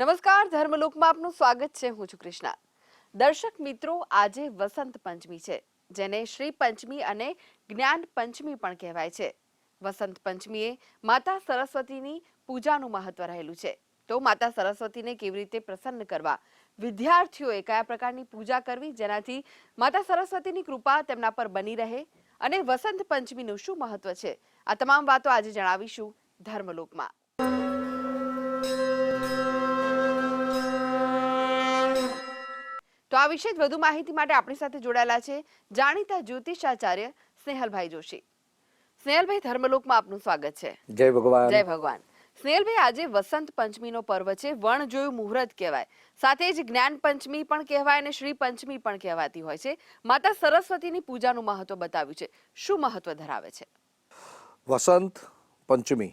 નમસ્કાર, ધર્મલોકમાં આપનું સ્વાગત છે. હું છું કૃષ્ણા. દર્શક મિત્રો, આજે વસંત પંચમી છે, જેને શ્રી પંચમી અને જ્ઞાન પંચમી પણ કહેવાય છે. વસંત પંચમીએ માતા સરસ્વતીની પૂજાનું મહત્વ રહેલું છે. તો માતા સરસ્વતીને કેવી રીતે પ્રસન્ન કરવા? વિદ્યાર્થીઓએ કયા પ્રકારની પૂજા કરવી? જેનાથી માતા સરસ્વતીની કૃપા તેમના પર બની રહે અને વસંત પંચમીનું શું મહત્વ છે? આ તમામ વાતો આજે જણાવીશું ધર્મલોકમાં. તો આ વિશે વધુ માહિતી માટે આપણી સાથે જોડાયેલા છે જાણીતા જ્યોતિષાચાર્ય સ્નેહલભાઈ જોશી. સ્નેહલભાઈ ધર્મલોકમાં આપનું સ્વાગત છે. જય ભગવાન. જય ભગવાન. સ્નેહલભાઈ આજે વસંત પંચમીનો પર્વ છે વણ જોયું મુહૂર્ત કહેવાય. સાથે જ જ્ઞાન પંચમી પણ કહેવાય અને શ્રી પંચમી પણ કહેવાતી હોય છે. માતા સરસ્વતીની પૂજાનું મહત્વ બતાવ્યું છે. શું મહત્વ ધરાવે છે? વસંત પંચમી.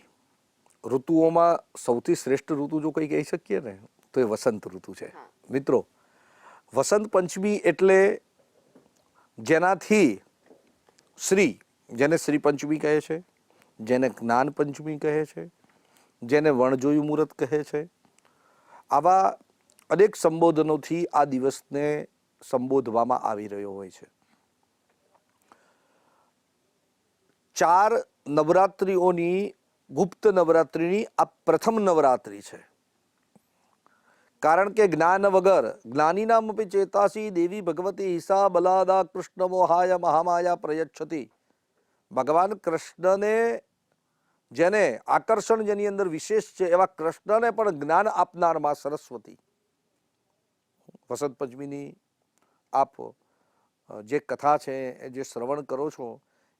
ઋતુઓમાં સૌથી શ્રેષ્ઠ ઋતુ જો કંઈ કહી શકીએ ને તો એ વસંત ઋતુ છે. મિત્રો વસંત પંચમી એટલે જેનાથી શ્રી, જેને શ્રી પંચમી કહે છે, જેને જ્ઞાન પંચમી કહે છે, જેને વણજોયું મુહૂર્ત કહે છે, આવા અનેક સંબોધનોથી આ દિવસને સંબોધવામાં આવી રહ્યો હોય છે. ચાર નવરાત્રિઓની, ગુપ્ત નવરાત્રિની આ પ્રથમ નવરાત્રિ છે. કારણ કે જ્ઞાન વગર જ્ઞાનીનામપી ચેતાસી દેવી ભગવતી ઈસા બલાદા કૃષ્ણ મોહાય મહામાયા પ્રયચ્છતી. ભગવાન કૃષ્ણને જેને આકર્ષણ જેની અંદર વિશેષ છે એવા કૃષ્ણને પણ જ્ઞાન આપનારમાં સરસ્વતી. વસંત પંચમીની આપ જે કથા છે જે શ્રવણ કરો છો,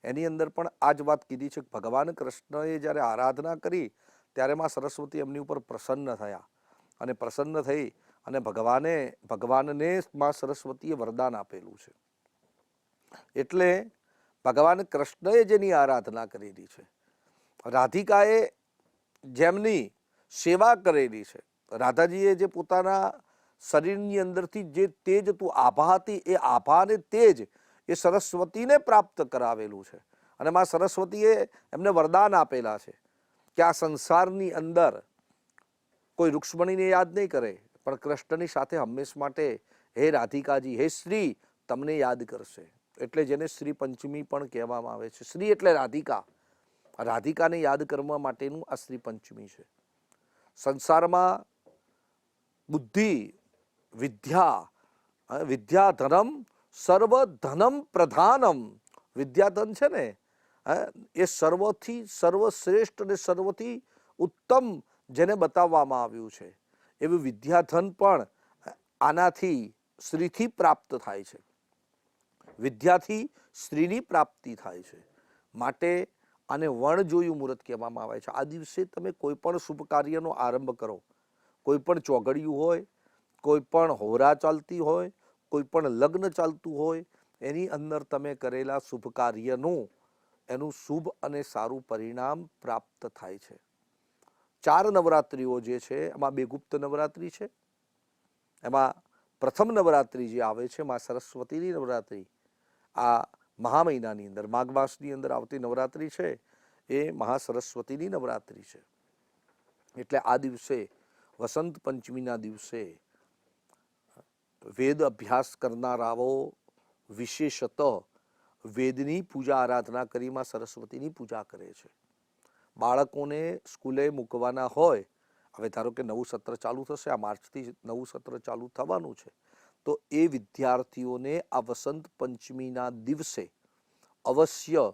એની અંદર પણ આ જ વાત કીધી છે ભગવાન કૃષ્ણએ જ્યારે આરાધના કરી, ત્યારે માં સરસ્વતી એમની ઉપર પ્રસન્ન થયા. અને પ્રસન્ન થઈ અને ભગવાને, ભગવાનને માં સરસ્વતીએ વરદાન આપેલું છે. એટલે ભગવાન કૃષ્ણએ જેની આરાધના કરેલી છે, રાધિકાએ જેમની સેવા કરેલી છે, રાધાજીએ જે પોતાના શરીરની અંદરથી જે તેજ હતું આભા હતી એ આભાને તેજ એ સરસ્વતીને પ્રાપ્ત કરાવેલું છે. અને માં સરસ્વતીએ એમને વરદાન આપેલા છે કે આ સંસારની અંદર કોઈ રૂક્ષ્મણીને યાદ નહીં કરે. પણ કૃષ્ણની સાથે હંમેશ માટે હે રાધિકાજી, હે શ્રી, તમને યાદ કરશે. એટલે જેને શ્રી પંચમી પણ કહેવામાં આવે છે. શ્રી એટલે રાધિકા. રાધિકાને યાદ કરવા માટેનું આ શ્રી પંચમી છે. સંસારમાં બુદ્ધિ, વિદ્યા વિદ્યાધનમ વિદ્યા ધનમ સર્વ ધનમ પ્રધાનમ. વિદ્યાધન છે ને એ સર્વથી સર્વશ્રેષ્ઠ અને સર્વથી ઉત્તમ જેને બતાવવામાં આવ્યું છે. એવું વિદ્યાધન પણ આનાથી શ્રીથી પ્રાપ્ત થાય છે. વિદ્યાથી સ્ત્રીની પ્રાપ્તિ થાય છે. માટે આને વણ જોયું મુહૂર્ત કહેવામાં આવે છે. આ દિવસે તમે કોઈ પણ શુભ કાર્યનો આરંભ કરો. કોઈ પણ ચોગડિયું હોય, કોઈ પણ હોરા ચાલતી હોય, કોઈ પણ લગ્ન ચાલતું હોય, એની અંદર તમે કરેલા શુભ કાર્યનું એનું શુભ અને સારું પરિણામ પ્રાપ્ત થાય છે. ચાર નવરાત્રિઓ જે છે, એમાં બે ગુપ્ત નવરાત્રિ છે. એમાં પ્રથમ નવરાત્રિ જે આવે છે, માં સરસ્વતીની નવરાત્રિ, આ મહા મહિનાની અંદર, માઘ માસની અંદર આવતી નવરાત્રિ છે, એ મહા સરસ્વતીની નવરાત્રિ છે. એટલે આ દિવસે, વસંત પંચમીના દિવસે, વેદ અભ્યાસ કરનારાઓ, વિશેષત, વેદની પૂજા આરાધના કરીમાં સરસ્વતીની પૂજા કરે છે. બાળકોને સ્કૂલે મૂકવાના હોય, હવે ધારો કે નવું સત્ર ચાલુ થશે, આ માર્ચથી નવું સત્ર ચાલુ થવાનું છે, તો એ વિદ્યાર્થીઓને આ વસંત પંચમીના દિવસે અવશ્ય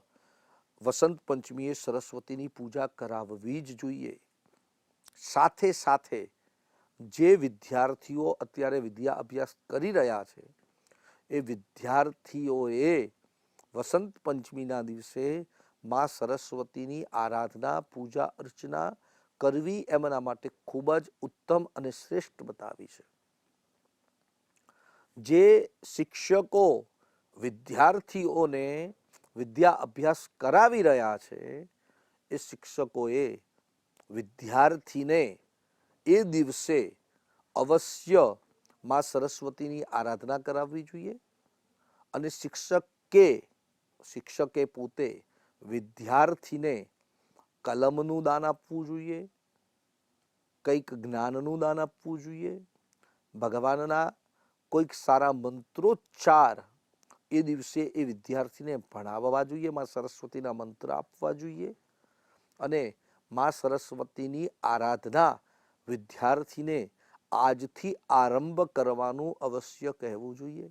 વસંત પંચમીએ સરસ્વતીની પૂજા કરાવવી જ જોઈએ. સાથે સાથે જે વિદ્યાર્થીઓ અત્યારે વિદ્યા અભ્યાસ કરી રહ્યા છે, એ વિદ્યાર્થીઓએ વસંત પંચમીના દિવસે માં સરસ્વતીની આરાધના, પૂજા, અર્ચના કરવી એમના માટે ખૂબ જ ઉત્તમ અને શ્રેષ્ઠ બતાવી છે. જે શિક્ષકો વિદ્યાર્થીઓને વિદ્યા અભ્યાસ કરાવી રહ્યા છે, એ શિક્ષકોએ વિદ્યાર્થીને એ દિવસે અવશ્યમાં સરસ્વતીની આરાધના કરાવવી જોઈએ અને શિક્ષકે શિક્ષકે પોતે વિદ્યાર્થીને કલમનું દાન આપવું જોઈએ, કંઈક જ્ઞાનનું દાન આપવું જોઈએ, ભગવાનના કોઈક સારા મંત્રોચ્ચાર એ દિવસે એ વિદ્યાર્થીને ભણાવવા જોઈએ, માં સરસ્વતીના મંત્ર આપવા જોઈએ અને માં સરસ્વતીની આરાધના વિદ્યાર્થીને આજથી આરંભ કરવાનું અવશ્ય કહેવું જોઈએ,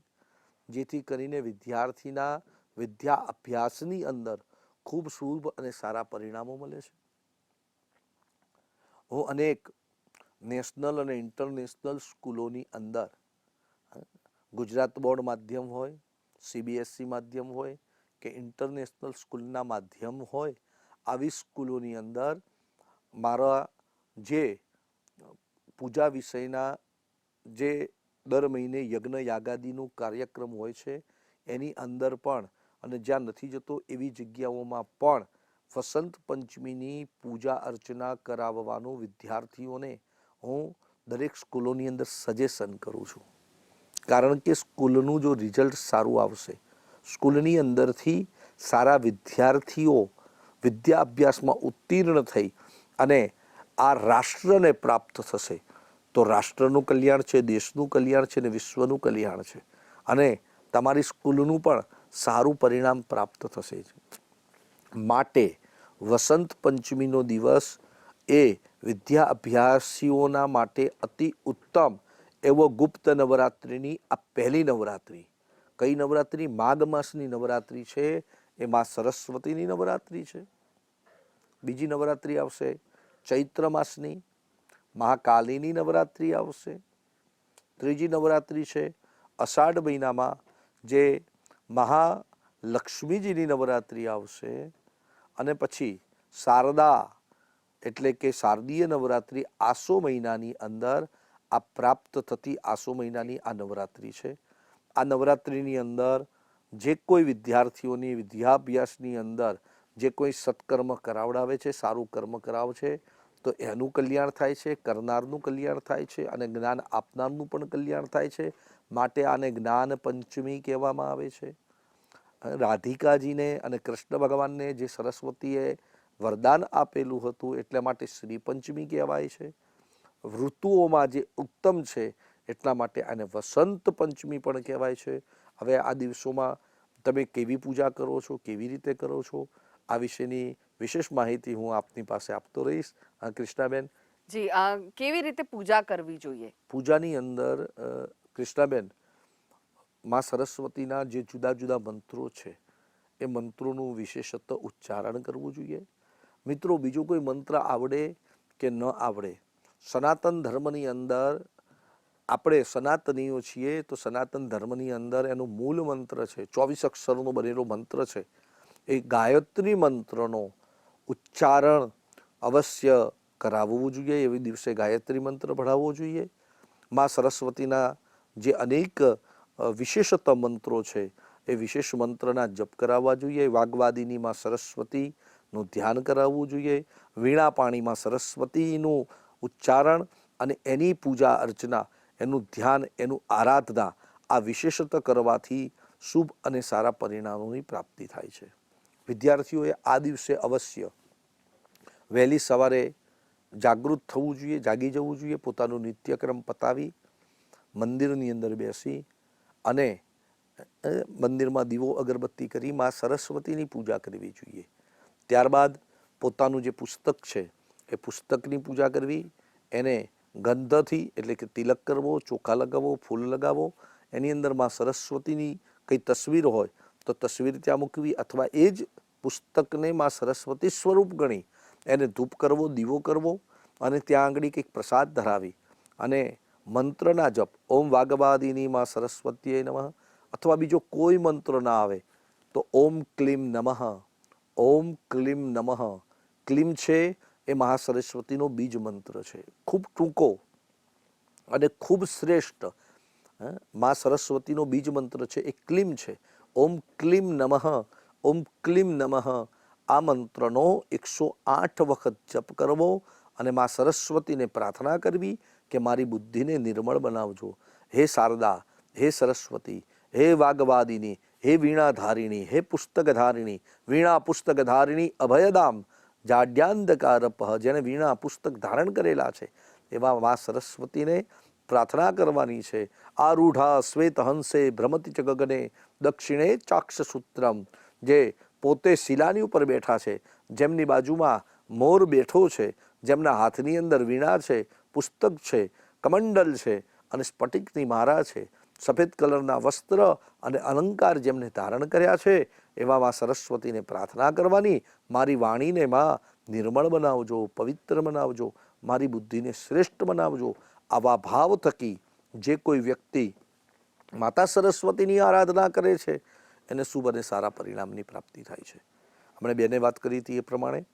જેથી કરીને વિદ્યાર્થીના વિદ્યા અભ્યાસની અંદર ખૂબ શુભ અને સારા પરિણામો મળે છે. હું અનેક નેશનલ અને ઇન્ટરનેશનલ સ્કૂલોની અંદર ગુજરાત બોર્ડ માધ્યમ હોય સીબીએસસી માધ્યમ હોય કે ઇન્ટરનેશનલ સ્કૂલના માધ્યમ હોય, આવી સ્કૂલોની અંદર મારા જે પૂજા વિષયના જે દર મહિને યજ્ઞ યાગાદીનું કાર્યક્રમ હોય છે, એની અંદર પણ અને જ્યાં નથી જતો એવી જગ્યાઓમાં પણ વસંત પંચમીની પૂજા અર્ચના કરાવવાનું વિદ્યાર્થીઓને હું દરેક સ્કૂલોની અંદર સજેશન કરું છું. કારણ કે સ્કૂલનું જો રિઝલ્ટ સારું આવશે, સ્કૂલની અંદરથી સારા વિદ્યાર્થીઓ વિદ્યા અભ્યાસમાં ઉત્તીર્ણ થઈ અને આ રાષ્ટ્રને પ્રાપ્ત થશે, તો રાષ્ટ્રનું કલ્યાણ છે, દેશનું કલ્યાણ છે અને વિશ્વનું કલ્યાણ છે. અને તમારી સ્કૂલનું પણ સારું પરિણામ પ્રાપ્ત થશે માટે વસંત પંચમીનો દિવસ એ વિદ્યા અભ્યાસીઓના માટે અતિ ઉત્તમ એવો ગુપ્ત નવરાત્રિની આ પહેલી નવરાત્રિ. કઈ નવરાત્રિ? માઘ માસની નવરાત્રિ છે, એ માં સરસ્વતીની નવરાત્રિ છે. બીજી નવરાત્રિ આવશે, ચૈત્ર માસની, મહાકાલીની નવરાત્રિ આવશે. ત્રીજી નવરાત્રિ છે અષાઢ મહિનામાં, જે મહાલક્ષ્મીજીની નવરાત્રિ આવશે અને પછી શારદા, એટલે કે શારદીય નવરાત્રિ આસો મહિનાની અંદર આ પ્રાપ્ત થતી આસો મહિનાની આ નવરાત્રિ છે. આ નવરાત્રિની અંદર જે કોઈ વિદ્યાર્થીઓની, વિદ્યાભ્યાસની અંદર જે કોઈ સત્કર્મ કરાવડાવે છે, સારું કર્મ કરાવે છે તો એનું કલ્યાણ થાય છે, કરનારનું કલ્યાણ થાય છે અને જ્ઞાન આપનારનું પણ કલ્યાણ થાય છે. માટે આને જ્ઞાન પંચમી કહેવામાં આવે છે. રાધિકાજીને અને કૃષ્ણ ભગવાનને જે સરસ્વતીએ વરદાન આપેલું હતું એટલા માટે શ્રી પંચમી કહેવાય છે. ઋતુઓમાં જે ઉત્તમ છે એટલા માટે આને વસંત પંચમી પણ કહેવાય છે. હવે આ દિવસોમાં તમે કેવી પૂજા કરો છો કેવી રીતે કરો છો આ વિશેની વિશેષ માહિતી હું આપની પાસે આપતો રહીશ. હા, કૃષ્ણાબેન? જી કેવી રીતે પૂજા કરવી જોઈએ? પૂજાની અંદર કૃષ્ણાબેન માં સરસ્વતીના જે જુદા જુદા મંત્રો છે, એ મંત્રોનું વિશેષત ઉચ્ચારણ કરવું જોઈએ. મિત્રો, બીજો કોઈ મંત્ર આવડે કે ન આવડે? સનાતન ધર્મની અંદર આપણે સનાતનીઓ છીએ તો સનાતન ધર્મની અંદર એનું મૂળ મંત્ર છે, ચોવીસ અક્ષરનો બનેલો મંત્ર છે. એ ગાયત્રી મંત્રનો ઉચ્ચારણ અવશ્ય કરાવવું જોઈએ, એવી દિવસે ગાયત્રી મંત્ર ભણાવવો જોઈએ. માં સરસ્વતીના જે અનેક વિશેષત મંત્રો છે. એ વિશેષ મંત્રના જપ કરાવવા જોઈએ. વાગવાદિનીમાં સરસ્વતીનું ધ્યાન કરાવવું જોઈએ. વીણા પાણીમાં સરસ્વતીનું ઉચ્ચારણ અને એની પૂજા અર્ચના, એનું ધ્યાન, એનું આરાધના, આ વિશેષત કરવાથી શુભ અને સારા પરિણામોની પ્રાપ્તિ થાય છે. વિદ્યાર્થીઓએ આ દિવસે અવશ્ય વહેલી સવારે જાગૃત થવું જોઈએ, જાગી જવું જોઈએ, પોતાનું નિત્યક્રમ પતાવી મંદિરની અંદર બેસી અને મંદિરમાં દીવો અગરબત્તી કરી માં સરસ્વતીની પૂજા કરવી જોઈએ. ત્યારબાદ પોતાનું જે પુસ્તક છે, એ પુસ્તકની પૂજા કરવી, એને ગંધથી એટલે કે તિલક કરવો, ચોખા લગાવવો, ફૂલ લગાવો એની અંદરમાં સરસ્વતીની કંઈ તસવીર હોય, તો તસવીર ત્યાં મૂકવી અથવા એ જ પુસ્તકને માં સરસ્વતી સ્વરૂપ ગણી. એને ધૂપ કરવો, દીવો કરવો અને ત્યાં આગળ કંઈક પ્રસાદ ધરાવી. અને મંત્રના જપ. ઓમ વાગવાદિની માં સરસ્વતીએ નમઃ. અથવા બીજો કોઈ મંત્ર ના આવે, તો ઓમ ક્લીમ નમઃ. ઓમ ક્લીમ નમઃ. ક્લીમ છે એ મહાસરસ્વતીનો બીજ મંત્ર છે. ખૂબ ટૂંકો અને ખૂબ શ્રેષ્ઠ મા સરસ્વતીનો બીજ મંત્ર છે. એ ક્લીમ છે. ઓમ ક્લીમ નમઃ. ઓમ ક્લીમ નમઃ. આ મંત્રનો એકસો આઠ વખત જપ કરવો અને મા સરસ્વતીને પ્રાર્થના કરવી કે મારી બુદ્ધિને નિર્મળ બનાવજો. હે શારદા, હે સરસ્વતી, હે વાગવાદિની હે વીણાધારિણી, હે પુસ્તકધારિણી વીણા પુસ્તકધારિણી અભયદામ જાડ્યાંધકારપહ જેણે વીણા પુસ્તક ધારણ કરેલા છે. એવા મા સરસ્વતીને પ્રાર્થના કરવાની છે. આરૂઢા શ્વેત હંસે ભ્રમતિ ચગગને દક્ષિણે ચાક્ષસૂત્રમ, જે પોતે શિલાની ઉપર બેઠા છે. જેમની બાજુમાં મોર બેઠો છે. જેમના હાથની અંદર વીણા છે. પુસ્તક છે, કમંડલ છે અને સ્ફટિકની મારા છે. સફેદ કલરના વસ્ત્ર અને અલંકાર જેમને ધારણ કર્યા છે, એવા માં સરસ્વતીને પ્રાર્થના કરવાની. મારી વાણીને માં નિર્મળ બનાવજો, પવિત્ર બનાવજો, મારી બુદ્ધિને શ્રેષ્ઠ બનાવજો. આવા ભાવ થકી જે કોઈ વ્યક્તિ માતા સરસ્વતીની આરાધના કરે છે, એને શુભ અને સારા પરિણામની પ્રાપ્તિ થાય છે. હમણે બેને વાત કરી હતી એ પ્રમાણે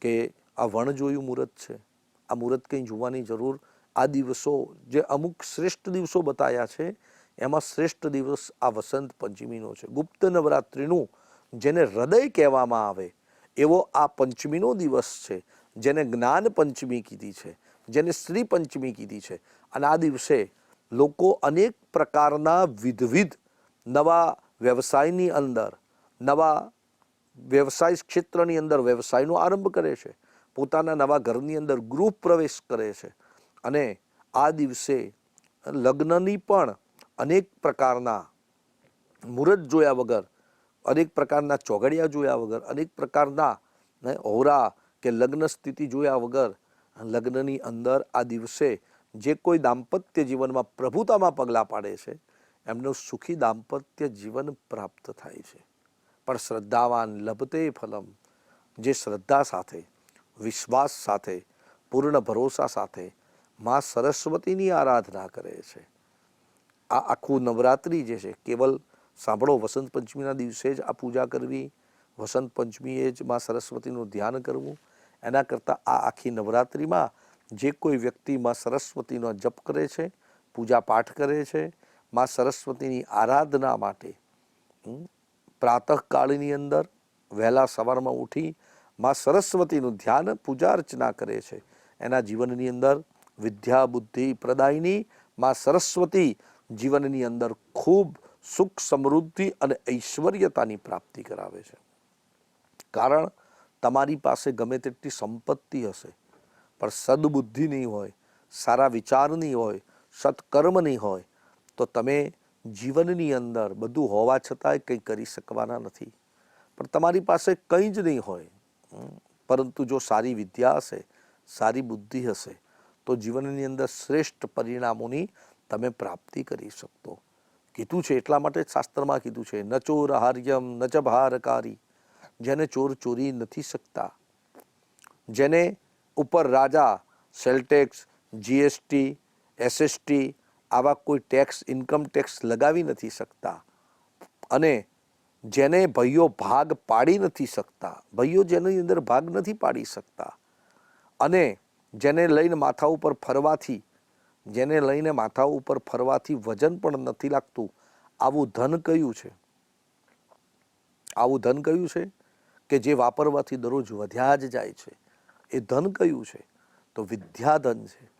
કે આ વણ જોયું મુહૂર્ત છે. આ મુહૂર્ત કંઈ જોવાની જરૂર આ દિવસો જે અમુક શ્રેષ્ઠ દિવસો બતાવ્યા છે, એમાં શ્રેષ્ઠ દિવસ આ વસંત પંચમીનો છે. ગુપ્ત નવરાત્રિનું જેને હૃદય કહેવામાં આવે, એવો આ પંચમીનો દિવસ છે, જેને જ્ઞાન પંચમી કીધી છે, જેને શ્રી પંચમી કીધી છે. અને આ દિવસે લોકો અનેક પ્રકારના વિધવિધ નવા વ્યવસાયની અંદર, નવા વ્યવસાય ક્ષેત્રની અંદર વ્યવસાયનો આરંભ કરે છે. પોતાના નવા ઘરની અંદર ગૃહ પ્રવેશ કરે છે. અને આ દિવસે લગ્નની પણ અનેક પ્રકારના મુહૂર્ત જોયા વગર, અનેક પ્રકારના ચોઘડિયા જોયા વગર, અનેક પ્રકારના હોરા કે લગ્ન સ્થિતિ જોયા વગર લગ્નની અંદર આ દિવસે જે કોઈ દાંપત્ય જીવનમાં પ્રભુતામાં પગલાં પાડે છે, એમનું સુખી દાંપત્ય જીવન પ્રાપ્ત થાય છે. પણ શ્રદ્ધાવાન લભતે ફલમ, જે શ્રદ્ધા સાથે વિશ્વાસ સાથે, પૂર્ણ ભરોસા સાથે મા સરસ્વતીની આરાધના કરે છે. આ આખું નવરાત્રિ જે છે, કેવલ સાંભળો, વસંત પંચમીના દિવસે જ આ પૂજા કરવી, વસંત પંચમીએ જ મા સરસ્વતીનું ધ્યાન કરવું, એના કરતાં આ આખી નવરાત્રિમાં જે કોઈ વ્યક્તિ મા સરસ્વતીનો જપ કરે છે, પૂજા પાઠ કરે છે, મા સરસ્વતીની આરાધના માટે પ્રાતઃકાળની અંદર વહેલા સવારમાં ઉઠી મા સરસ્વતીનું ધ્યાન પૂજા અર્ચના કરે છે. એના જીવનની અંદર વિદ્યા, બુદ્ધિ, પ્રદાયની માં સરસ્વતી જીવનની અંદર ખૂબ સુખ, સમૃદ્ધિ અને ઐશ્વર્યતાની પ્રાપ્તિ કરાવે છે. કારણ તમારી પાસે ગમે તેટલી સંપત્તિ હશે, પણ સદબુદ્ધિ નહીં હોય, સારા વિચાર નહીં હોય, સત્કર્મ નહીં હોય, તો તમે જીવનની અંદર બધું હોવા છતાંય કંઈ કરી શકવાના નથી. પણ તમારી પાસે કંઈ જ નહીં હોય પરંતુ જો સારી વિદ્યા હશે, સારી બુદ્ધિ હશે, તો જીવનની અંદર શ્રેષ્ઠ પરિણામોની તમે પ્રાપ્તિ કરી શકતો. કીધું છે એટલા માટે શાસ્ત્રમાં કીધું છે, ન ચોર હાર્યમ ન ચ ભારકારી જેને ચોર ચોરી નથી શકતા. જેને ઉપર રાજા, સેલટેક્સ, જીએસટી, એસએસટી આવા કોઈ ટેક્સ, ઇન્કમ ટેક્સ લગાવી નથી શકતા. અને જેને ભાઈઓ ભાગ પાડી નથી શકતા. ભાઈઓ જેની અંદર ભાગ નથી પાડી શકતા. અને જેને લઈને માથા ઉપર ફરવાથી, જેને લઈને માથા ઉપર ફરવાથી વજન પણ નથી લાગતું, આવું ધન કયું છે? આવું ધન કયું છે કે જે વાપરવાથી દરરોજ વધ્યા જ જાય છે? એ ધન કયું છે? તો વિદ્યાધન છે.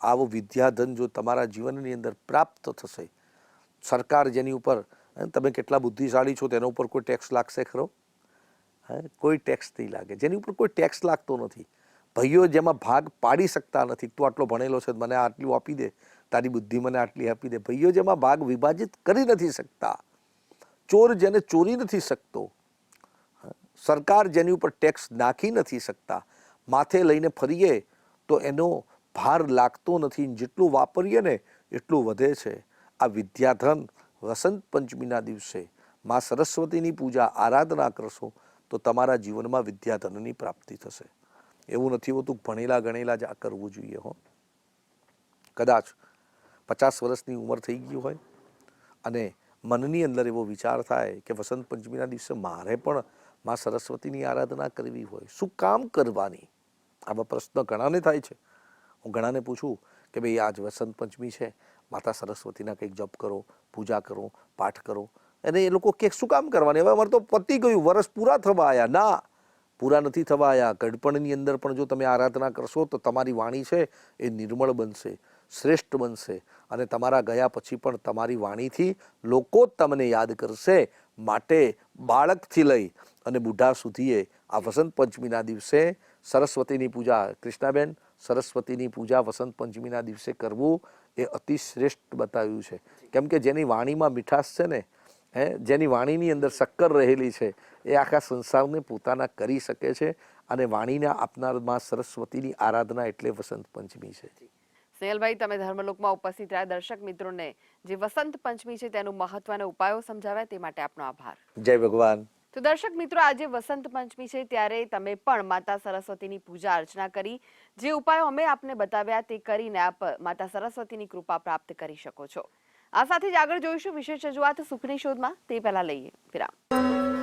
આવું વિદ્યાધન જો તમારા જીવનની અંદર પ્રાપ્ત થશે, સરકાર જેની ઉપર તમે કેટલા બુદ્ધિશાળી છો, તેના ઉપર કોઈ ટેક્સ લાગશે ખરો? કોઈ ટેક્સ નહીં લાગે. જેની ઉપર કોઈ ટેક્સ લાગતો નથી. ભાઈઓ, જેમાં ભાગ પાડી શકતા નથી. તું આટલો ભણેલો છે, મને આટલું આપી દે. તારી બુદ્ધિ મને આટલી આપી દે. ભાઈઓ, જેમાં ભાગ વિભાજિત કરી નથી શકતા. ચોર જેને ચોરી નથી શકતો. સરકાર જેની ઉપર ટેક્સ નાખી નથી શકતા. માથે લઈને ફરીએ તો એનો ભાર લાગતો નથી. જેટલું વાપરીએ ને, એટલું વધે છે. આ વિદ્યાધન વસંત પંચમીના દિવસે મા સરસ્વતીની પૂજા આરાધના કરશો, તો તમારા જીવનમાં વિદ્યાધનની પ્રાપ્તિ થશે. એવું નથી હોતું, ભણેલા ગણેલા જ આ કરવું જોઈએ હો. કદાચ પચાસ વર્ષની ઉંમર થઈ ગઈ હોય અને મનની અંદર એવો વિચાર થાય કે વસંત પંચમીના દિવસે મારે પણ મા સરસ્વતીની આરાધના કરવી હોય. શું કામ કરવાની? આવા પ્રશ્ન ઘણાને થાય છે. હું ઘણાને પૂછું કે ભાઈ, આજ વસંત પંચમી છે માતા સરસ્વતીના કંઈક જપ કરો, પૂજા કરો, પાઠ કરો. અને એ લોકો કે, શું કામ કરવાની? હવે અમારે તો પતી ગયું, વરસ પૂરા થવા આવ્યા ના, પૂરા નથી થવા આવ્યા ગઢપણની અંદર પણ જો તમે આરાધના કરશો, તો તમારી વાણી છે એ નિર્મળ બનશે, શ્રેષ્ઠ બનશે. અને તમારા ગયા પછી પણ તમારી વાણીથી લોકો તમને યાદ કરશે, માટે બાળકથી લઈ અને બુઢા સુધીએ આ વસંત પંચમીના દિવસે સરસ્વતીની પૂજા, કૃષ્ણાબેન, સરસ્વતીની પૂજા વસંત પંચમીના દિવસે કરવું એ અતિ શ્રેષ્ઠ બતાવ્યું છે. કેમ કે જેની વાણીમાં મીઠાશ છે ને હે જેની વાણીની અંદર શક્કર રહેલી છે એ આખા સંસારને પોતાના કરી શકે છે અને વાણીને આપનારમાં સરસ્વતીની આરાધના એટલે વસંત પંચમી છે. સ્નેહલભાઈ તમે ધર્મલોકમાં ઉપસ્થિત રહ્યા. દર્શક મિત્રોને જે વસંત પંચમી છે તેનું મહત્વ અને ઉપાયો સમજાવ્યા તે માટે આપનો આભાર. જય ભગવાન. તો દર્શક મિત્રો, આજે વસંત પંચમી છે ત્યારે તમે પણ માતા સરસ્વતીની પૂજા અર્ચના કરી. જે ઉપાયો અમે આપને બતાવ્યા તે કરીને આપ માતા સરસ્વતીની કૃપા પ્રાપ્ત કરી શકો છો. આ સાથે જ આગળ જોઈશું વિશેષ રજૂઆત સુખની શોધમાં. તે પહેલા લઈએ વિરામ.